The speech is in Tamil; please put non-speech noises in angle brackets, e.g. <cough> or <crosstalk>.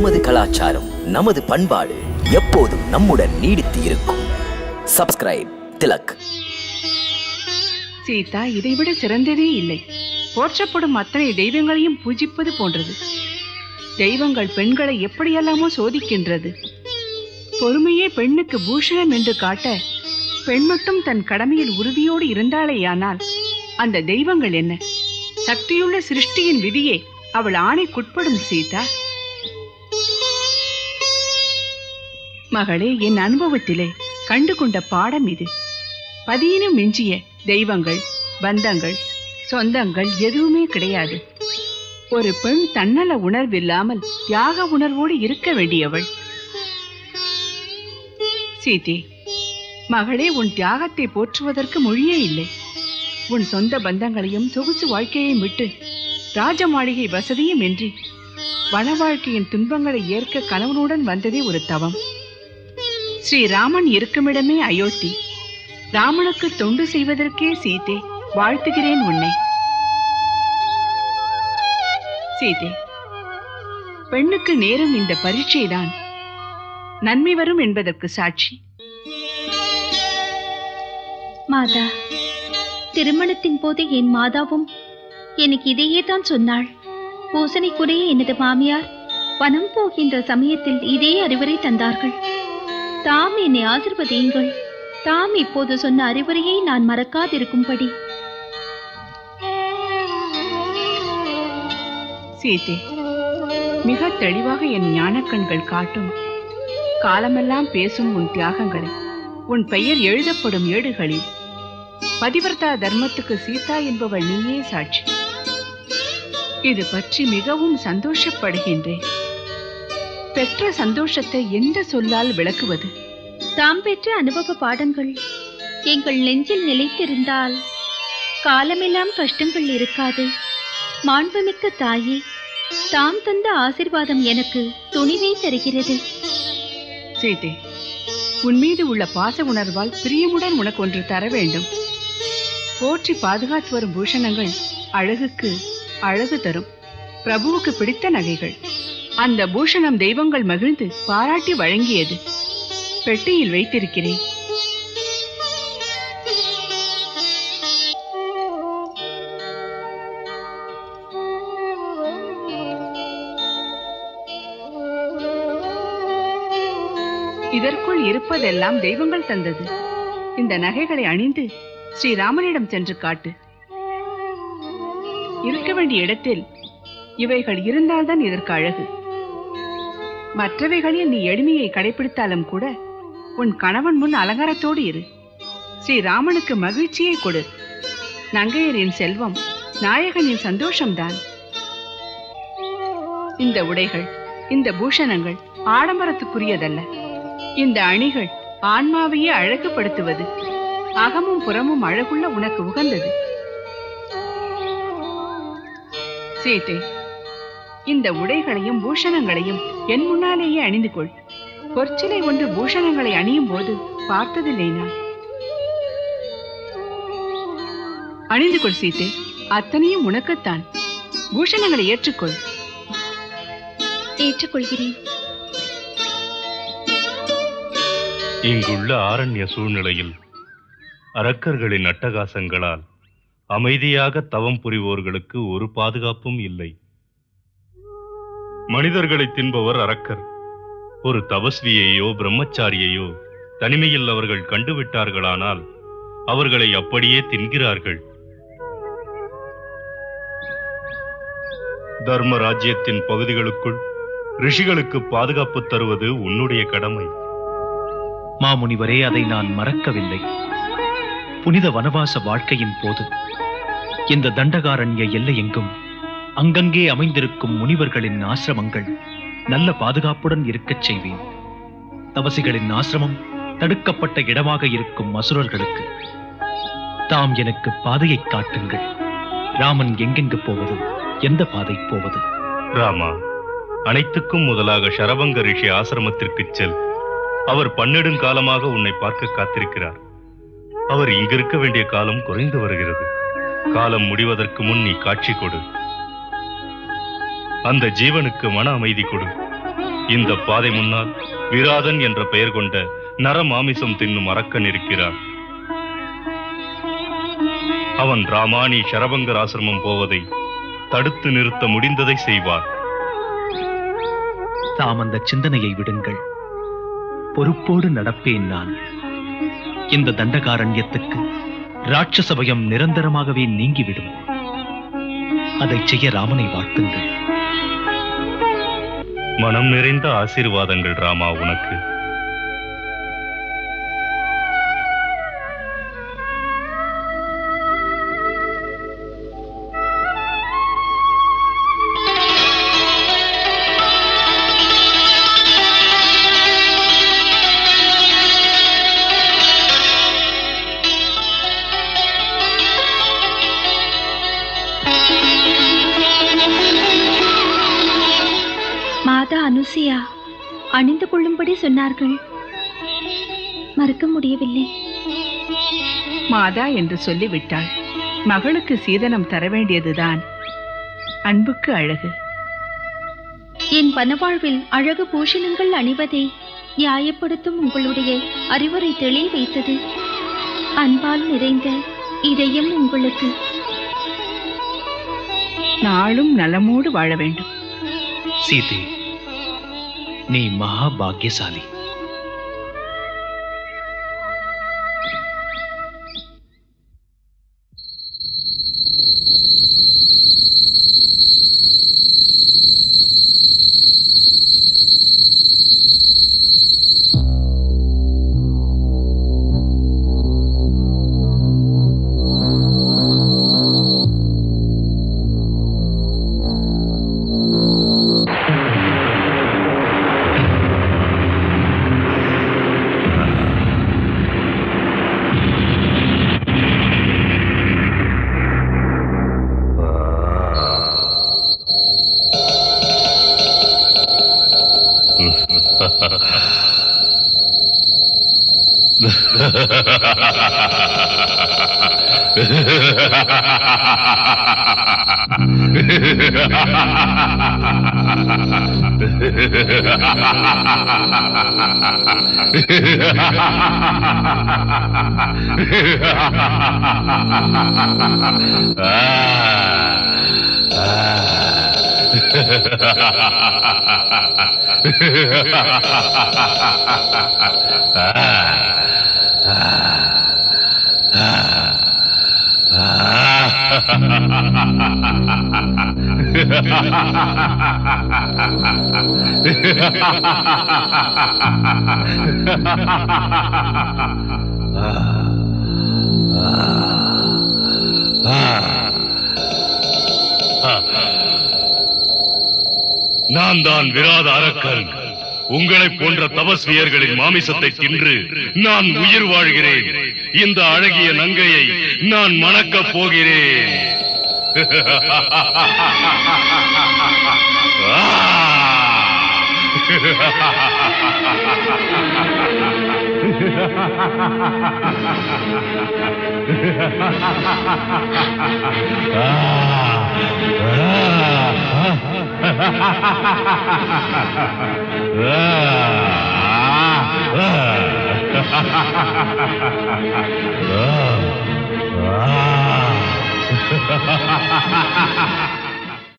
நமது கலாச்சாரம் நமது பண்பாடு எப்போதும் நம்முடன் நீடித்து இருக்கும். சப்ஸ்கிரைப் திலக். சீதா இதைவிட சிறந்ததே இல்லை. போற்றப்படும் அத்தனை தெய்வங்களையும் பூஜிப்பது போன்றது. தெய்வங்கள் பெண்களை எப்படியெல்லாமோ சோதிக்கின்றது. பொறுமையே பெண்ணுக்கு பூஷணம் என்று காட்ட பெண் மட்டும் தன் கடமையில் உறுதியோடு இருந்தாளேயானால் அந்த தெய்வங்கள் என்ன? சக்தியுள்ள சிருஷ்டியின் விதியே அவள் ஆணைக்குட்படும் சீதா. மகளே என் அனுபவத்திலே கண்டு கொண்ட பாடம் இது. பதியினும் மிஞ்சிய தெய்வங்கள் பந்தங்கள் சொந்தங்கள் எதுவுமே கிடையாது. ஒரு பெண் தன்னல உணர்வில்லாமல் தியாக உணர்வோடு இருக்க வேண்டியவள். சீதி மகளே உன் தியாகத்தை போற்றுவதற்கு மொழியே இல்லை. உன் சொந்த பந்தங்களையும் சொகுசு வாழ்க்கையையும் விட்டு ராஜ மாளிகை வசதியும் இன்றி வன வாழ்க்கையின் துன்பங்களை ஏற்க கணவனுடன் வந்ததே ஒரு தவம். ஸ்ரீராமன் இருக்குமிடமே அயோத்தி. ராமனுக்கு தொண்டு செய்வதற்கே சீதே வாழ்த்துகிறேன் உன்னை. சீதே பெண்ணுக்கு நேரும் இந்த பரீட்சைதான். நன்மை வரும் என்பதற்கு சாட்சி. மாதா திருமணத்தின் போது என் மாதாவும் எனக்கு இதையே தான் சொன்னாள். பூசணைக்குரிய எனது மாமியார் வனம் போகின்ற சமயத்தில் இதே அறிவுரை தந்தார்கள். தாம் என்னை ஆசிர்வதியுங்கள். தாம் இப்போது சொன்ன அறிவுரையை நான் மறக்காதிருக்கும்படி. சீதே மிக தெளிவாக என் ஞானக்கண்கள் காட்டும். காலமெல்லாம் பேசும் உன் தியாகங்களை உன் பெயர் எழுதப்படும் ஏடுகளில். பதிவர்த்தா தர்மத்துக்கு சீதா என்பவள் நீயே சாட்சி. இது பற்றி மிகவும் சந்தோஷப்படுகின்றேன். பெற்ற சந்தோஷத்தை எந்த சொல்லால் விளக்குவது? தாம் பெற்ற அனுபவ பாடங்கள். எங்கள் நெஞ்சில் நிலைத்திருந்தால் காலமெல்லாம் கஷ்டங்கள் இருக்காது. மாண்புமிக்க தாயே தாம் தந்த ஆசிர்வாதம் எனக்கு துணிவை தருகிறது. சீதே உன் மீது உள்ள பாச உணர்வால் பிரியமுடன் உனக்கு ஒன்று தர வேண்டும். போற்றி பாதுகாத்து வரும் பூஷணங்கள் அழகுக்கு அழகு தரும். பிரபுவுக்கு பிடித்த நகைகள். அந்த பூஷணம் தெய்வங்கள் மகிழ்ந்து பாராட்டி வழங்கியது. பெட்டியில் வைத்திருக்கிறேன். இதற்குள் இருப்பதெல்லாம் தெய்வங்கள் தந்தது. இந்த நகைகளை அணிந்து ஸ்ரீராமனிடம் சென்று காட்டு. இருக்க வேண்டிய இடத்தில் இவைகள் இருந்தால்தான் இதற்கு அழகு. மற்றவைகளில் நீ எளிமையை கடைபிடித்தாலும் கூட உன் கணவன் முன் அலங்காரத்தோடு இரு. ஸ்ரீராமனுக்கு மகிழ்ச்சியை கொடு. நங்கையரின் செல்வம் நாயகனின் சந்தோஷம்தான். இந்த உடைகள் இந்த பூஷணங்கள் ஆடம்பரத்துக்குரியதல்ல. இந்த அணிகள் ஆன்மாவையே அழகுபடுத்துவது அகமும் புறமும் அழகுள்ள உனக்கு உகந்தது. சீதை இந்த உடைகளையும் பூஷணங்களையும் என் முன்னாலேயே அணிந்து கொள் பொற்சிலை ஒன்று பூஷணங்களை அணியும் போது பார்த்ததில்லை நான். அணிந்து கொள் சீதை அத்தனையும் உனக்குத்தான். பூஷணங்களை ஏற்றுக்கொள். ஏற்றுக்கொள்கிறேன். இங்குள்ள ஆரண்ய சூழ்நிலையில் அரக்கர்களின் அட்டகாசங்களால் அமைதியாக தவம் புரிவோர்களுக்கு ஒரு பாதுகாப்பும் இல்லை. மனிதர்களை தின்பவர் அரக்கர். ஒரு தபஸ்வியையோ பிரம்மச்சாரியையோ தனிமையில் அவர்கள் கண்டுவிட்டார்களானால் அவர்களை அப்படியே தின்கிறார்கள். தர்ம ராஜ்யத்தின் பகுதிகளுக்குள் ரிஷிகளுக்கு பாதுகாப்பு தருவது உன்னுடைய கடமை. மாமுனிவரே அதை நான் மறக்கவில்லை. புனித வனவாச வாழ்க்கையின் போது இந்த தண்டகாரண்ய எல்லை எங்கும் அங்கங்கே அமைந்திருக்கும் முனிவர்களின் ஆசிரமங்கள் நல்ல பாதுகாப்புடன் இருக்கச் செய்வேன். தவசிகளின் ஆசிரமம் தடுக்கப்பட்ட இடமாக இருக்கும் அசுரர்களுக்கு. தாம் எனக்கு பாதையைக் காட்டுங்கள். ராமன் எங்கெங்கு போவது? எந்த பாதை போவது? ராமா அனைத்துக்கும் முதலாக சரவங்க ரிஷி ஆசிரமத்திற்குச் செல். அவர் பன்னெடுங்காலமாக உன்னை பார்க்க காத்திருக்கிறார். அவர் இங்கிருக்க வேண்டிய காலம் குறைந்து வருகிறது. காலம் முடிவதற்கு முன் நீ காட்சி கொடு. அந்த ஜீவனுக்கு மன அமைதி கொடு. இந்த பாதை முன்னால் விராதன் என்ற பெயர் கொண்ட நரமாமிசம் தின்னும் அரக்கன் இருக்கிறான். அவன் ராமானி ஷரபங்கர் ஆசிரமம் போவதை தடுத்து நிறுத்த முடிந்ததை செய்வார். தாம் அந்த சிந்தனையை விடுங்கள். பொறுப்போடு நடப்பேன் நான். இந்த தண்டகாரண்யத்துக்கு ராட்சச பயம் நிரந்தரமாகவே நீங்கிவிடும். அதை செய்ய ராமனை வாழ்த்துங்கள். மனம் நிறைந்த ஆசீர்வாதங்கள் ராமா உனக்கு. அனுசியா அணிந்து கொள்ளும்படி சொன்னார்கள். மறுக்க முடியவில்லை. மாதா என்று சொல்லிவிட்டாள். மகளுக்கு சீதனம் தர வேண்டியதுதான். அன்புக்கு அழகு. என் வனவாழ்வில் அழகு பூஷணங்கள் அணிவதை நியாயப்படுத்தும் உங்களுடைய அறிவுரை தெளிய வைத்தது. அன்பால் நிறைந்த இதயம் உங்களுக்கு. நாளும் நலமோடு வாழ வேண்டும். சீதை नी महाभाग्यशाली। நீ மகா Ah. ah. ah. நான் தான் விராத அரக்கன். உங்களை போன்ற தபஸ்வியர்களின் மாமிசத்தை தின்று நான் உயிர் வாழ்கிறேன். இந்த அழகிய நங்கையை நான் மணக்கப் போகிறேன். Ah! Ah! <laughs> <laughs>